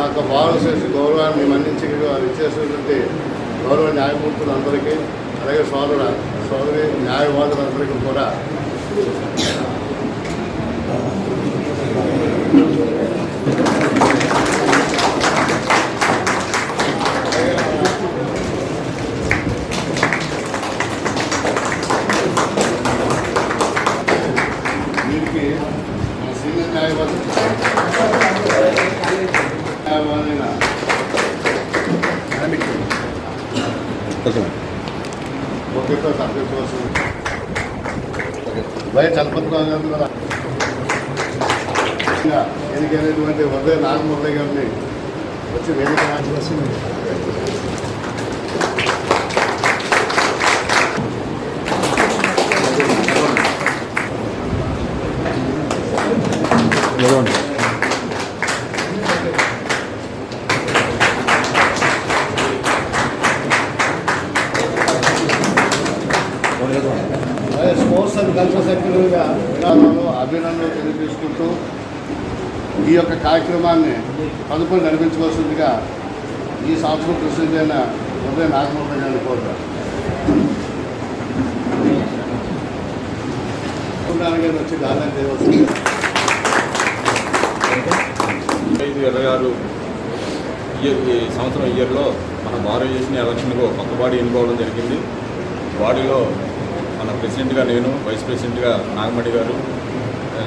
యొక్క భారతదేశ గౌరవాన్ని మన్నించి ఇచ్చేసినటువంటి గౌరవ న్యాయమూర్తులందరికీ అలాగే సోదర సోదరి న్యాయవాదులందరికీ కూడా వీరికి మన సీనియర్ న్యాయవాది న్యాయవాదైన సంతోషం వైఎస్ చలపతిరావు గారు ఎన్నికైనటువంటి ఉదయ నాగమురళి గారిని వచ్చి వేదిక అలాగే స్పోర్ట్స్ అండ్ కల్చర్ సెక్రటరీగా విరాళాలు అభినందనలు తెలియజేసుకుంటూ ఈ యొక్క కార్యక్రమాన్ని పదకొండు నడిపించవలసిందిగా ఈ సంవత్సరం ప్రెసిడెంట్ అయిన ఉదయ నాగమోహన్ గారిని కోరుతారు. గారు వచ్చి గాలి చేయవలసింది ఐదు ఇరవై ఆరు ఇయర్ ఈ సంవత్సరం ఇయర్లో మన భారతదేశం ఎలక్షన్కు కొత్త బాడీ ఎన్నుకోవడం జరిగింది. బాడీలో మన ప్రెసిడెంట్గా నేను వైస్ ప్రెసిడెంట్గా నాగమణి గారు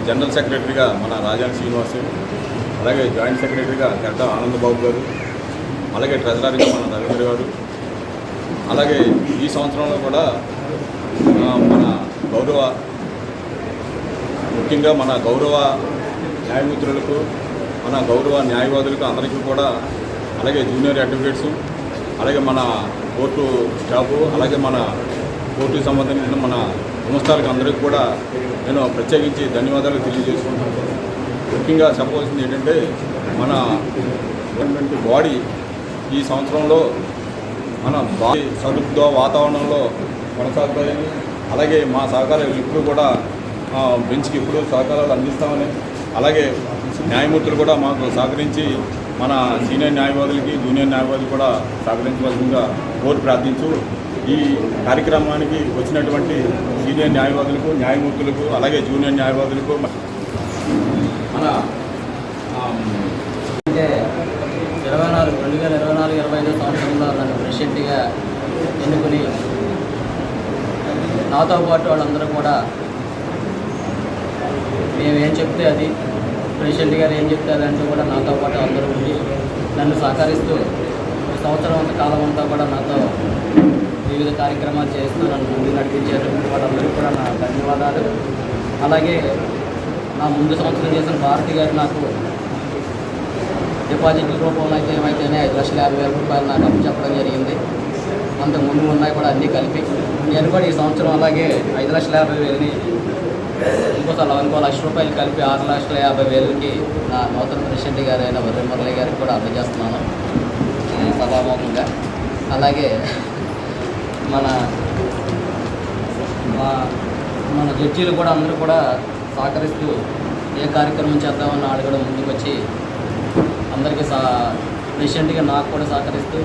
జనరల్ సెక్రటరీగా మన రాజాని శ్రీనివాస్ అలాగే జాయింట్ సెక్రటరీగా గడ్డ ఆనందబాబు గారు అలాగే ట్రెజరీగా మన రవీంద్ర గారు అలాగే ఈ సంవత్సరంలో కూడా మన గౌరవ ముఖ్యంగా మన గౌరవ న్యాయమూర్తులకు మన గౌరవ న్యాయవాదులకు అందరికీ కూడా అలాగే జూనియర్ అడ్వకేట్స్ అలాగే మన కోర్టు స్టాఫ్ అలాగే మన కోర్టుకు సంబంధించిన మన సంస్థలకు అందరికీ కూడా నేను ప్రత్యేకించి ధన్యవాదాలు తెలియజేసుకుంటాను ముఖ్యంగా చెప్పవలసింది ఏంటంటే మన గవర్నమెంట్ బాడీ ఈ సంవత్సరంలో మన బాడీ సదుద్ద వాతావరణంలో కొనసాగుతాయని అలాగే మా సహకారాలు ఇప్పుడు కూడా బెంచ్కి ఇప్పుడు సహకారాలు అందిస్తామని అలాగే న్యాయమూర్తులు కూడా మాకు సహకరించి మన సీనియర్ న్యాయవాదులకి జూనియర్ న్యాయవాదులు కూడా సహకరించవలసిందిగా కోరి ప్రార్థించు ఈ కార్యక్రమానికి వచ్చినటువంటి సీనియర్ న్యాయవాదులకు న్యాయమూర్తులకు అలాగే జూనియర్ న్యాయవాదులకు మన అంటే ఇరవై నాలుగు రెండు వేల ఇరవై నాలుగు ఇరవై ఐదో సంవత్సరంలో నన్ను ప్రెసిడెంట్గా ఎన్నుకుని నాతో పాటు వాళ్ళందరూ కూడా మేము ఏం చెప్తే అది ప్రెసిడెంట్ గారు ఏం చెప్తే అదంటూ కూడా నాతో పాటు అందరూ ఉండి నన్ను సహకరిస్తూ సంవత్సరం అంత కాలం అంతా కూడా నాతో వివిధ కార్యక్రమాలు చేస్తూ నన్ను ముందు నడిపించారు వాళ్ళందరికీ కూడా నా ధన్యవాదాలు. అలాగే నా ముందు సంవత్సరం చేసిన భారతి గారు నాకు డిపాజిట్ రూపంలో అయితే ఏమైతేనే ఐదు లక్షల యాభై వేల రూపాయలు నాకు అప్పు చెప్పడం జరిగింది. అంతకు ముందు ఉన్నాయి కూడా అన్నీ కలిపి. నేను కూడా ఈ సంవత్సరం అలాగే ఐదు లక్షల యాభై వేలని ఇంకోసారి ఇంకో లక్ష రూపాయలు కలిపి ఆరు లక్షల యాభై వేలకి నా నూతన ప్రెసిడెంట్ గారైన వర్రి మురళి గారికి కూడా అందజేస్తున్నాను. ఈ సభాముఖంగా. అలాగే మన మా- మన జడ్జీలు కూడా అందరూ కూడా సహకరిస్తూ ఏ కార్యక్రమం చేద్దామని అడగడం కూడా ముందుకు వచ్చి అందరికీ సా రీసెంట్గా నాకు కూడా సహకరిస్తూ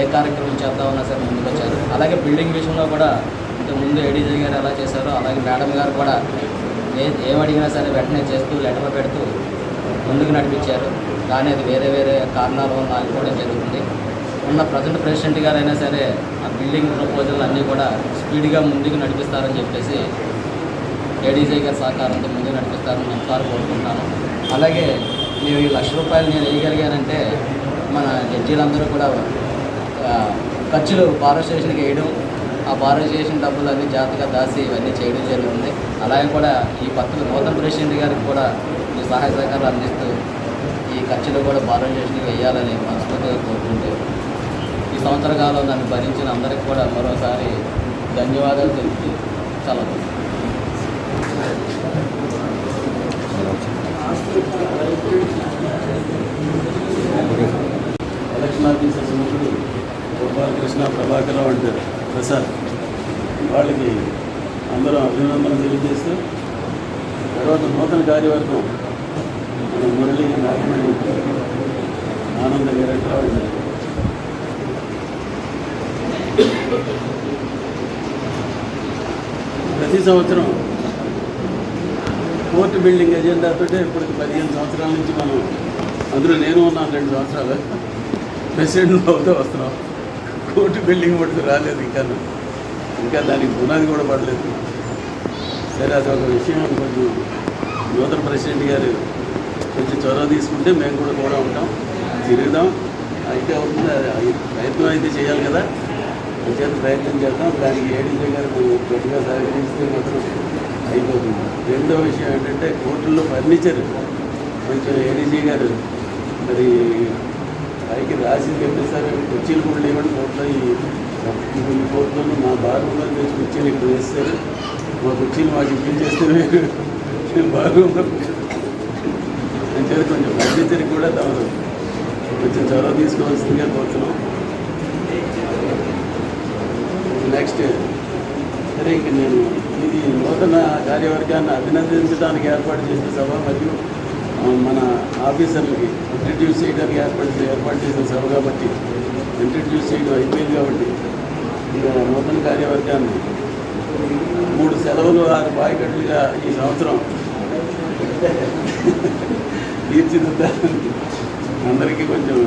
ఏ కార్యక్రమం చేద్దామన్నా సరే ముందుకు వచ్చారు అలాగే బిల్డింగ్ విషయంలో కూడా ఇంతకు ముందు ఏడీజీ గారు ఎలా చేశారో అలాగే మేడం గారు కూడా ఏ ఏమడిగినా సరే వెంటనే చేస్తూ లెటర్ పెడుతూ ముందుకు నడిపించారు. కానీ అది వేరే వేరే కారణాల వల్ల ఆగిపోవడం జరుగుతుంది. ఉన్న ప్రజెంట్ ప్రెసిడెంట్ గారైనా సరే ఆ బిల్డింగ్ ప్రపోజల్ అన్నీ కూడా స్పీడ్గా ముందుకు నడిపిస్తారని చెప్పేసి ఏడీజీ గారి సహకారంతో ముందుకు నడిపిస్తారని మనసారి కోరుకుంటాను. అలాగే నేను ఈ లక్ష రూపాయలు నేను వేయగలిగానంటే మన జడ్జీలందరూ కూడా ఖర్చులు బారో స్టేషన్కి వేయడం ఆ బారో స్టేషన్ డబ్బులు అన్నీ జాగ్రత్తగా దాచి ఇవన్నీ చేయడం జరుగుతుంది అలాగే కూడా ఈ పత్రిక నూతన ప్రెసిడెంట్ గారికి కూడా మీ సహాయ సహకారాలు అందిస్తూ ఈ ఖర్చులు కూడా బారో స్టేషన్కి వేయాలని మనస్ఫూర్తిగా కోరుకుంటూ ఈ సంవత్సర కాలం నన్ను భరించిన అందరికి కూడా మరోసారి ధన్యవాదాలు తెలిపి సెలవు. ఎలక్షన్ ఆఫీసర్స్ ముఖ్యుడు గోపాలకృష్ణ ప్రభాకరరావు అంటారు. ప్రసాద్ వాళ్ళకి అందరూ అభినందనలు తెలియజేస్తూ తర్వాత నూతన కార్యవర్గం మురళి నారాయణ ఆనంద గారు అట్లా వాళ్ళు ప్రతి సంవత్సరం కోర్టు బిల్డింగ్ ఎజెండాతో ఇప్పటికి పదిహేను సంవత్సరాల నుంచి మనం అందులో నేను ఉన్నాను రెండు సంవత్సరాలు. ప్రెసిడెంట్ అవుతూ వస్తున్నాం. కోర్టు బిల్డింగ్ పడుతూ రాలేదు ఇంకా. ఇంకా దానికి పునాది కూడా పడలేదు. సరే అది ఒక విషయం కొంచెం నూతన ప్రెసిడెంట్ గారు కొంచెం చొరవ తీసుకుంటే మేము కూడా కూడా ఉంటాం. తిరుగుదాం. అయితే అవుతుంది. ప్రయత్నం అయితే చేయాలి కదా. చేత ప్రయత్నం చేద్దాం. దానికి ఏడీసీ గారు కొంచెం గట్టిగా సహకరిస్తే మాత్రం అయిపోతుంది. రెండో విషయం ఏంటంటే కోర్టుల్లో ఫర్నిచర్ కొంచెం ఏడీసీ గారు మరి పైకి రాసి చెప్పేసారు కుర్చీలు కూడా లేవండి కోర్టులో ఈ కోర్టులో మా బాత్రూంలో తెచ్చి కుర్చీలు ఇక్కడ వేస్తారు. మా కుర్చీలు మాకు ఇప్పించేస్తే మీరు బాత్రూంలో అంటే కొంచెం ఫర్నిచర్కి కూడా తమరు కొంచెం చొరవ తీసుకోవాల్సిందిగా కోరుతున్నాం. నెక్స్ట్ సరే ఇంక నేను ఇది నూతన కార్యవర్గాన్ని అభినందించడానికి ఏర్పాటు చేసిన సభ మరియు మన ఆఫీసర్లకి ఇంట్రడ్యూస్ చేయడానికి ఏర్పాటు ఏర్పాటు చేసిన సభ కాబట్టి ఇంట్రడ్యూస్ చేయడం అయిపోయింది కాబట్టి ఇక నూతన కార్యవర్గాన్ని మూడు సెలవులు ఆరు బాయికట్లుగా ఈ సంవత్సరం తీర్చిదిద్దాలని అందరికీ కొంచెం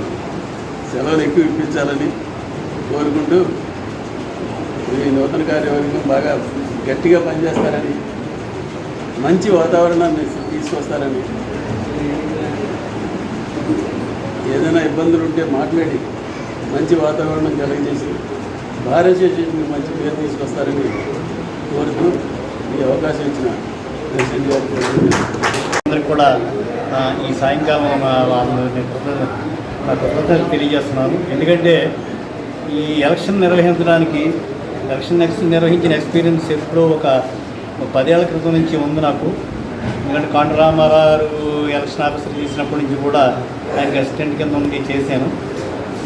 సెలవులు ఎక్కువ ఇప్పించాలని కోరుకుంటూ ఈ నూతన కార్యవర్గం బాగా గట్టిగా పనిచేస్తారని మంచి వాతావరణాన్ని తీసుకొస్తారని. ఏదైనా ఇబ్బందులు ఉంటే మాట్లాడి మంచి వాతావరణం కలిగజేసి భారతదేశానికి మంచి పేరు తీసుకొస్తారని కోరుతూ ఈ అవకాశం ఇచ్చిన ప్రెసిడెంట్ గారికి. అందరికి కూడా ఈ సాయంకాలం మా వాళ్ళని కృతజ్ఞతలు తెలియజేస్తున్నాను. ఎందుకంటే ఈ ఎలక్షన్ నిర్వహించడానికి ఎలక్షన్ నెక్స్ట్ నిర్వహించిన ఎక్స్పీరియన్స్ ఎప్పుడో ఒక పదేళ్ళ క్రితం నుంచి ఉంది నాకు. ఎందుకంటే కాండ రామారావు ఎలక్షన్ ఆఫీసర్ చేసినప్పటి నుంచి కూడా ఆయనకి అసిస్టెంట్ కింద ఉండి చేశాను.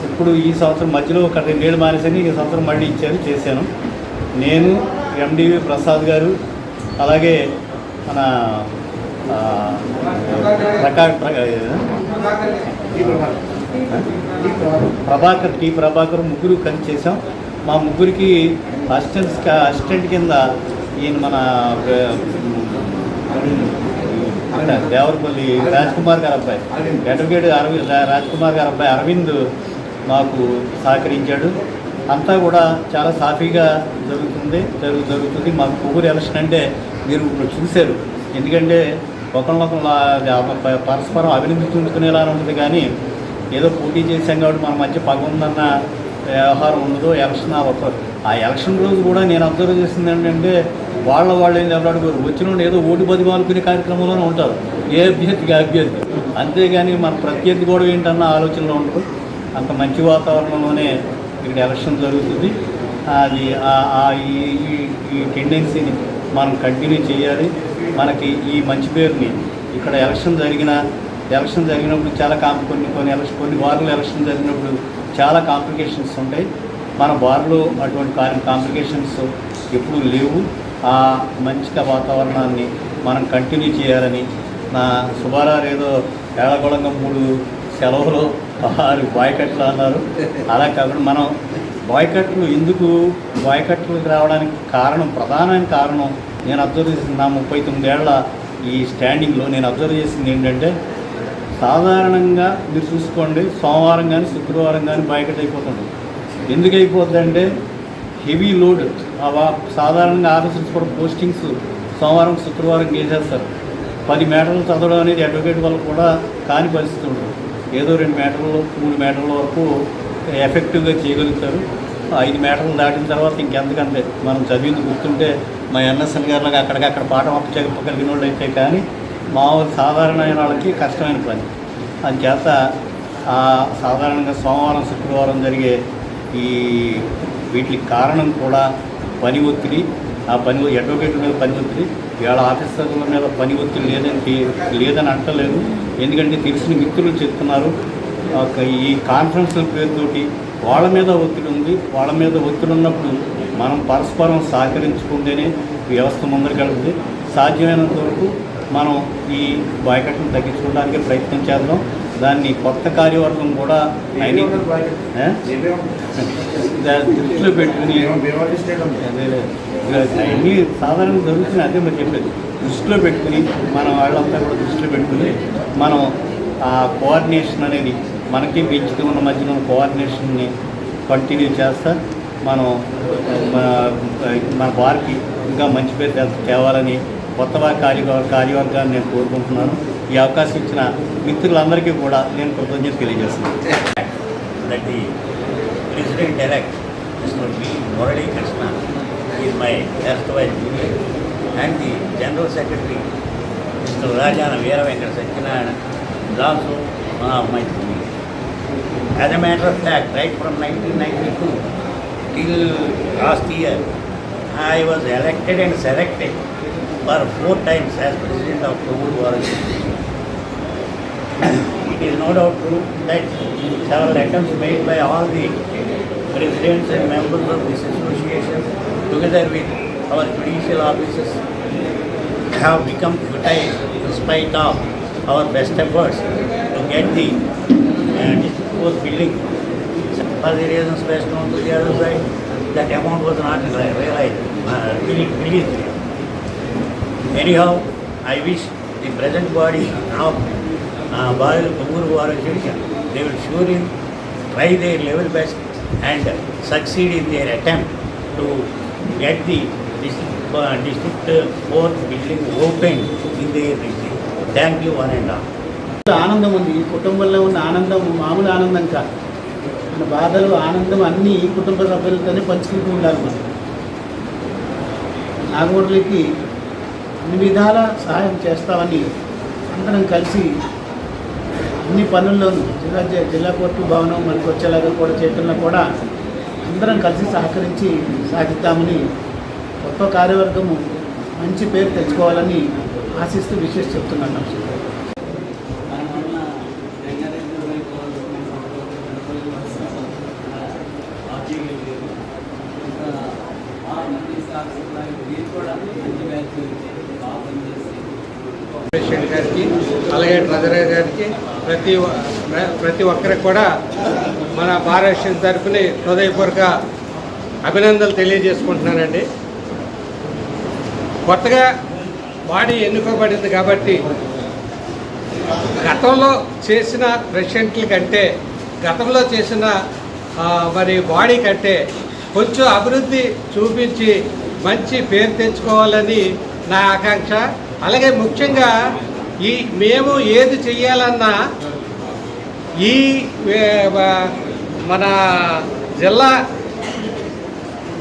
ఇప్పుడు ఈ సంవత్సరం మధ్యలో ఒక రెండేళ్ళు మానేసని ఈ సంవత్సరం మళ్ళీ ఇచ్చారు చేశాను. నేను ఎండివి ప్రసాద్ గారు అలాగే మన ప్రభాకర్ టి ప్రభాకర్. ముగ్గురు కలిసి చేసాం మా ముగ్గురికి అసిస్టెంట్స్ అసిస్టెంట్ కింద ఈయన మన దేవరపల్లి రాజ్ కుమార్ గారు అబ్బాయి. అడ్వకేట్ అరవింద్ రాజ్ కుమార్ గారు అబ్బాయి అరవింద్ మాకు సహకరించాడు. అంతా కూడా చాలా సాఫీగా జరుగుతుంది జరుగు జరుగుతుంది. మాకు పొగురు ఎలక్షన్ అంటే మీరు ఇప్పుడు చూశారు. ఎందుకంటే ఒకళ్ళొకళ్ళ పరస్పరం అభినందించుకునేలా ఉంటుంది కానీ ఏదో పోటీ చేశాం కాబట్టి మన మధ్య పగ ఉందన్న వ్యవహారం ఉండదో ఎలక్షన్ ఆ ఆ ఎలక్షన్ రోజు కూడా నేను అబ్జర్వ్ చేసింది ఏంటంటే వాళ్ళ వాళ్ళు ఏం దెబ్బలాడుకోరు వచ్చిన ఏదో ఓటు బతిమాలుకునే కార్యక్రమంలోనే ఉంటారు. ఏ అభ్యర్థికి అభ్యర్థి. అంతేగాని మన ప్రత్యర్థి కూడా ఏంటన్న ఆలోచనలో ఉండదు అంత మంచి వాతావరణంలోనే ఇక్కడ ఎలక్షన్ జరుగుతుంది. అది ఆ- ఈ- ఈ టెండెన్సీని మనం కంటిన్యూ చేయాలి. మనకి ఈ మంచి పేరుని ఇక్కడ ఎలక్షన్ జరిగిన ఎలక్షన్ జరిగినప్పుడు చాలా కాంప్ కొన్ని కొన్ని ఎలక్షన్ కొన్ని వారాలు ఎలక్షన్ జరిగినప్పుడు చాలా కాంప్లికేషన్స్ ఉంటాయి. మన బార్లో అటువంటి కాంప్లికేషన్స్ ఎప్పుడూ లేవు. ఆ మంచిగా వాతావరణాన్ని మనం కంటిన్యూ చేయాలని నా సుబ్బారావు ఏదో ఏడగొడంగా మూడు సెలవులు ఆరు బాయ్కట్లు అన్నారు. అలా కాకుండా మనం బాయ్కట్లు ఎందుకు? బాయ్కట్లు రావడానికి కారణం ప్రధానమైన కారణం నేను అబ్జర్వ్ చేసిన నా ముప్పై తొమ్మిదేళ్ళ ఈ స్టాండింగ్లో నేను అబ్జర్వ్ చేసింది ఏంటంటే సాధారణంగా మీరు చూసుకోండి సోమవారం కానీ శుక్రవారం కానీ బయకట్ అయిపోతుంది. ఎందుకు అయిపోతుందంటే హెవీ లోడ్ ఆ వా- సాధారణంగా ఆఫీసర్స్ కూడా పోస్టింగ్స్ సోమవారం శుక్రవారం చేసేస్తారు పది మీటర్లు చదవడం అనేది అడ్వకేట్ వల్ల కూడా కాని పరిస్థితి ఉండదు. ఏదో రెండు మీటర్లు మూడు మీటర్ల వరకు ఎఫెక్టివ్గా చేయగలుగుతారు. ఐదు మీటర్లు దాటిన తర్వాత ఇంకెంతకంతే. మనం చదివింది గుర్తుంటే మా ఎన్ఎస్ఎన్ గారిలాగా అక్కడికక్కడ పాఠం అప్పచెప్పగలిగిన వాళ్ళు అయితే కానీ మామూలు సాధారణమైన వాళ్ళకి కష్టమైన పని. అందుచేత సాధారణంగా సోమవారం శుక్రవారం జరిగే ఈ వీటికి కారణం కూడా పని ఒత్తిడి. ఆ పని అడ్వకేట్ల మీద పని ఒత్తిడి. ఇవాళ ఆఫీసర్ల మీద పని ఒత్తిడి లేదని లేదని అంటలేదు. ఎందుకంటే తెలిసిన మిత్రులు చెప్తున్నారు. ఒక ఈ కాన్ఫరెన్స్ల పేరుతోటి వాళ్ళ మీద ఒత్తిడి ఉంది. వాళ్ళ మీద ఒత్తిడి ఉన్నప్పుడు మనం పరస్పరం సహకరించుకుంటేనే వ్యవస్థ ముందరికెళ్తుంది. సాధ్యమైనంత వరకు మనం ఈ బాయ్కట్ను తగ్గించుకోవడానికి ప్రయత్నం చేద్దాం. దాన్ని కొత్త కార్యవర్గం కూడా దృష్టిలో పెట్టుకుని అన్నీ సాధారణంగా జరుగుతున్నాయి అదే మరి చెప్పేది. దృష్టిలో పెట్టుకుని మన వాళ్ళంతా కూడా దృష్టిలో పెట్టుకుని మనం ఆ కోఆర్డినేషన్ అనేది మనకి బెంచ్కి ఉన్న మధ్యన కోఆర్డినేషన్ని కంటిన్యూ చేస్తా. మనం మన- వారికి ఇంకా మంచి పేరు తేవాలని కొత్త కార్య కార్యవర్గాన్ని నేను కోరుకుంటున్నాను. ఈ అవకాశం ఇచ్చిన మిత్రులందరికీ కూడా నేను కృతజ్ఞత తెలియజేస్తున్నాను. President direct Mr B Murali Krishna is my ఎస్ట్ wise and the general secretary Mr Rajana Veera Venkata Satyanarayana Dasu మా అమ్మాయి a matter of right from nineteen ninety two till last year I was elected and selected for four times as President of Kogur War It is no doubt true that several attempts made by all the presidents and members of this association together with our judicial officers have become futile in spite of our best efforts to get the uh, district building. For the reasons best known to the other side, that amount was not realized, uh, released. Anyhow I wish the present body of భార్య పొంగూరు వారు చేశారు they will surely try their level best and succeed in their attempt to get the district district fourth building open in their district thank you one and of ఆనందం ఉంది. ఈ కుటుంబంలో ఉన్న ఆనందం మామూలు ఆనందం కాదు. మన బాధలు ఆనందం అన్నీ ఈ కుటుంబ సభ్యులతోనే పంచుకుంటూ ఉండాలి మనం. నాగమూర్లకి అన్ని విధాల సహాయం చేస్తామని అందరం కలిసి అన్ని పనుల్లోనూ జిల్లా జ- జిల్లా కోర్టు భవనం మనకు వచ్చేలాగా కూడా చేయటంలో కూడా అందరం కలిసి సహకరించి సాగిద్దామని కొత్త కార్యవర్గము మంచి పేరు తెచ్చుకోవాలని ఆశిస్తూ విశేష చెప్తున్నాను నమస్కారం ప్రెసిడెంట్ గారికి అలాగే ట్రెజరర్ గారికి ప్రతి ప్రతి ఒక్కరికి కూడా మన భారతదేశం తరఫున హృదయపూర్వక అభినందనలు తెలియజేసుకుంటున్నానండి. కొత్తగా బాడీ ఎన్నుకోబడింది కాబట్టి గతంలో చేసిన ప్రెసిడెంట్ల కంటే గతంలో చేసిన మరి బాడీ కంటే కొంచెం అభివృద్ధి చూపించి మంచి పేరు తెచ్చుకోవాలని నా ఆకాంక్ష. అలాగే ముఖ్యంగా ఈ మేము ఏది చెయ్యాలన్నా ఈ మన జిల్లా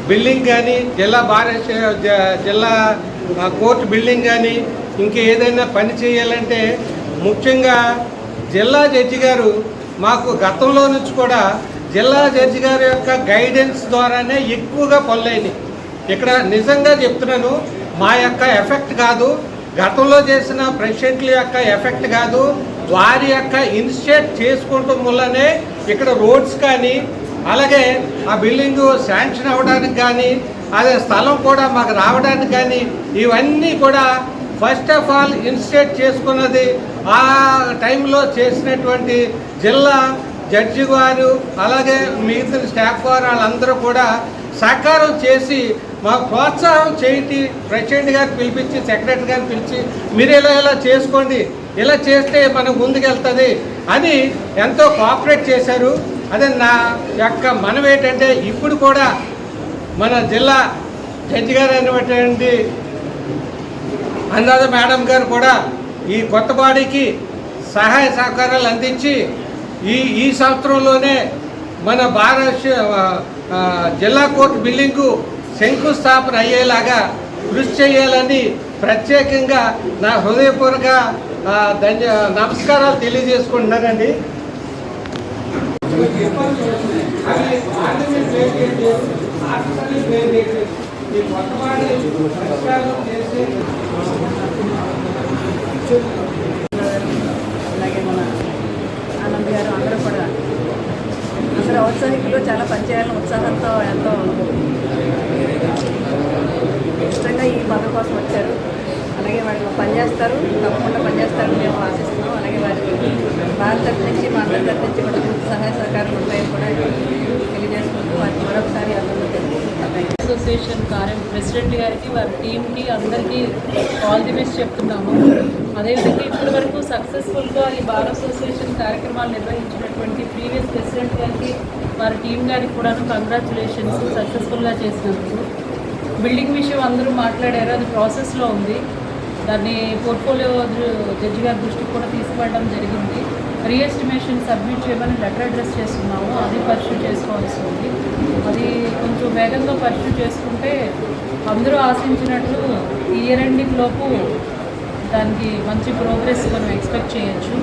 బిల్డింగ్ కానీ జిల్లా బార్ జిల్లా కోర్టు బిల్డింగ్ కానీ ఇంక ఏదైనా పని చేయాలంటే ముఖ్యంగా జిల్లా జడ్జి గారు మాకు గతంలో నుంచి కూడా జిల్లా జడ్జి గారి యొక్క గైడెన్స్ ద్వారానే ఎక్కువగా పనులైనవి ఇక్కడ నిజంగా చెప్తున్నాను మా యొక్క ఎఫెక్ట్ కాదు గతంలో చేసిన ప్రెసిడెంట్ల యొక్క ఎఫెక్ట్ కాదు వారి యొక్క ఇనిషియేట్ చేసుకోవటం వల్లనే ఇక్కడ రోడ్స్ కానీ అలాగే ఆ బిల్డింగ్ శాంక్షన్ అవ్వడానికి కానీ అదే స్థలం కూడా మాకు రావడానికి కానీ ఇవన్నీ కూడా ఫస్ట్ ఆఫ్ ఆల్ ఇన్స్టేట్ చేసుకున్నది ఆ టైంలో చేసినటువంటి జిల్లా జడ్జి గారు అలాగే మిగతా స్టాఫ్ వారు వాళ్ళందరూ కూడా సహకారం చేసి మాకు ప్రోత్సాహం చేయించి ప్రెసిడెంట్ గారిని పిలిపించి సెక్రటరీ గారిని పిలిచి మీరు ఇలా ఇలా చేసుకోండి ఇలా చేస్తే మనం ముందుకెళ్తుంది అని ఎంతో కోఆపరేట్ చేశారు. అదే నా యొక్క మనం ఏంటంటే ఇప్పుడు కూడా మన జిల్లా జడ్జి గారు అయినటువంటి అనురాధ మేడం గారు కూడా ఈ కొత్త బాడీకి సహాయ సహకారాలు అందించి ఈ ఈ సంవత్సరంలోనే మన భారత జిల్లా కోర్టు బిల్డింగ్కు శంకుస్థాపన అయ్యేలాగా కృషి చేయాలని ప్రత్యేకంగా నా హృదయపూర్వక ధన్య నమస్కారాలు తెలియజేసుకుంటున్నానండి. అలాగే మన ఆనంద్ గారు అందరూ కూడా అందరూ ఔత్సాహికులు చాలా పనిచేయాలని ఉత్సాహంతో ఎంతో ఇష్టంగా ఈ పదవి కోసం వచ్చారు. అలాగే వాళ్ళు పనిచేస్తారు తప్పకుండా పనిచేస్తారని మేము ఆశిస్తున్నాం. అలాగే వారికి భారత తరఫు నుంచి మా అందరి తరఫు నుంచి కూడా సహాయ సహకారం ఉంటాయని కూడా తెలియజేసుకుంటూ వారికి మరొకసారి అందరూ తెలుసుకుంటున్నాయి అసోసియేషన్ కార్యం ప్రెసిడెంట్ గారికి వారి టీంకి అందరికీ ఆల్ ది బెస్ట్ చెప్తున్నాము. అదేవిధంగా ఇప్పటి వరకు సక్సెస్ఫుల్గా ఈ బార్ అసోసియేషన్ కార్యక్రమాలు నిర్వహించినటువంటి ప్రీవియస్ ప్రెసిడెంట్ గారికి వారి టీం గారికి కూడాను కంగ్రాచులేషన్స్ సక్సెస్ఫుల్గా చేసినందుకు. బిల్డింగ్ విషయం అందరూ మాట్లాడారు అది ప్రాసెస్లో ఉంది. దాన్ని పోర్ట్ఫోలియో జడ్జి గారి దృష్టికి కూడా తీసుకువెళ్ళడం జరిగింది. రీఎస్టిమేషన్ సబ్మిట్ చేయమని లెటర్ అడ్రస్ చేస్తున్నాము అది పర్స్యూ చేసుకోవాల్సి ఉంది. అది కొంచెం వేగంగా పర్స్యూ చేసుకుంటే అందరూ ఆశించినట్లు ఇయర్ ఎండింగ్ లోపు దానికి మంచి ప్రోగ్రెస్ మనం ఎక్స్పెక్ట్ చేయొచ్చు.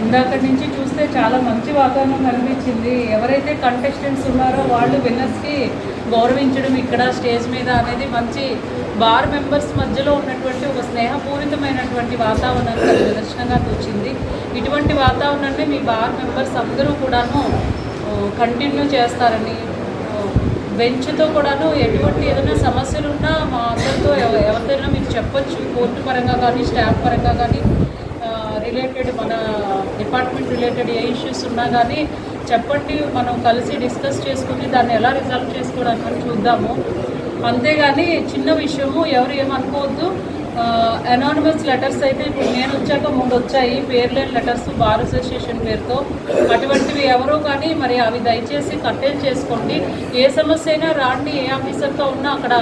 ఇందాక నుంచి చూస్తే చాలా మంచి వాతావరణం కనిపించింది. ఎవరైతే కంటెస్టెంట్స్ ఉన్నారో వాళ్ళు విన్నర్స్కి గౌరవించడం ఇక్కడ స్టేజ్ మీద అనేది మంచి బార్ మెంబర్స్ మధ్యలో ఉన్నటువంటి ఒక స్నేహపూరితమైనటువంటి వాతావరణం నిదర్శనంగా తోచింది ఇటువంటి వాతావరణాన్ని మీ బార్ మెంబర్స్ అందరూ కూడాను కంటిన్యూ చేస్తారని బెంచ్తో కూడాను ఎటువంటి ఏదైనా సమస్యలు ఉన్నా మా అందరితో ఎవరిదైనా మీరు చెప్పొచ్చు. కోర్టు పరంగా కానీ స్టాఫ్ పరంగా కానీ. రిలేటెడ్ మన డిపార్ట్మెంట్ రిలేటెడ్ ఏ ఇష్యూస్ ఉన్నా కానీ చెప్పండి మనం కలిసి డిస్కస్ చేసుకుని దాన్ని ఎలా రిజాల్వ్ చేసుకోవడానికి చూద్దాము. అంతేగాని చిన్న విషయము ఎవరు ఏమనుకోవద్దు. అనానిమస్ లెటర్స్ అయితే ఇప్పుడు నేను వచ్చాక ముందు వచ్చాయి. పేరు లేని లెటర్స్ బార్ అసోసియేషన్ పేరుతో. అటువంటివి ఎవరో కానీ మరి అవి దయచేసి కట్టేలు చేసుకోండి. ఏ సమస్య అయినా రాండి ఏ ఆఫీసర్తో ఉన్నా అక్కడ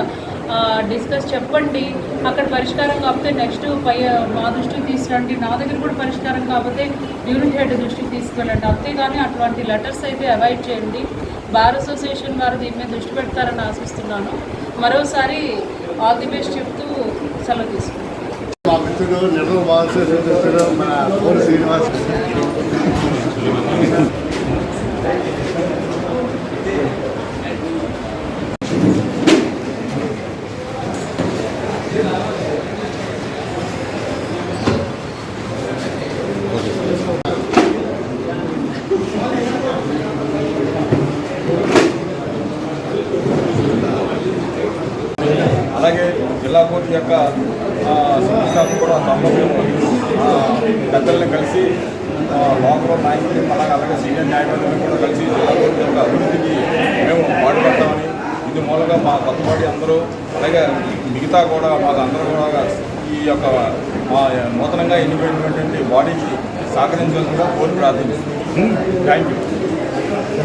డిస్కస్ చెప్పండి. అక్కడ పరిష్కారం కాకపోతే నెక్స్ట్ పై మా దృష్టికి తీసుకురండి. నా దగ్గర కూడా పరిష్కారం కాకపోతే యూనిట్ హెడ్ దృష్టికి తీసుకెళ్ళండి అంతేగాని అటువంటి లెటర్స్ అయితే అవాయిడ్ చేయండి. బార్ అసోసియేషన్ వారు దీని మీద దృష్టి పెడతారని ఆశిస్తున్నాను. మరోసారి ఆల్ ది బెస్ట్ చెప్తూ సెలవు తీసుకుంటాను మా మిత్రుడు నిర్మల్ బాల్స్ మన శ్రీనివాస్ యొక్క ఆ, కూడా తమ్ముడు పెద్దల్ని కలిసి లోకల్ నాయకులు అలాగే అలాగే సీనియర్ న్యాయవాదులను కూడా కలిసి జిల్లా యొక్క అభివృద్ధికి మేము పాటుపడతామని ఇది మూలంగా మా కొత్తపాటి అందరూ అలాగే మిగతా కూడా మాకు అందరూ కూడా ఈ యొక్క మా నూతనంగా ఎన్నికైనటువంటి బాడీకి సహకరించాలని కూడా కోరి ప్రార్థిస్తుంది థ్యాంక్ యూ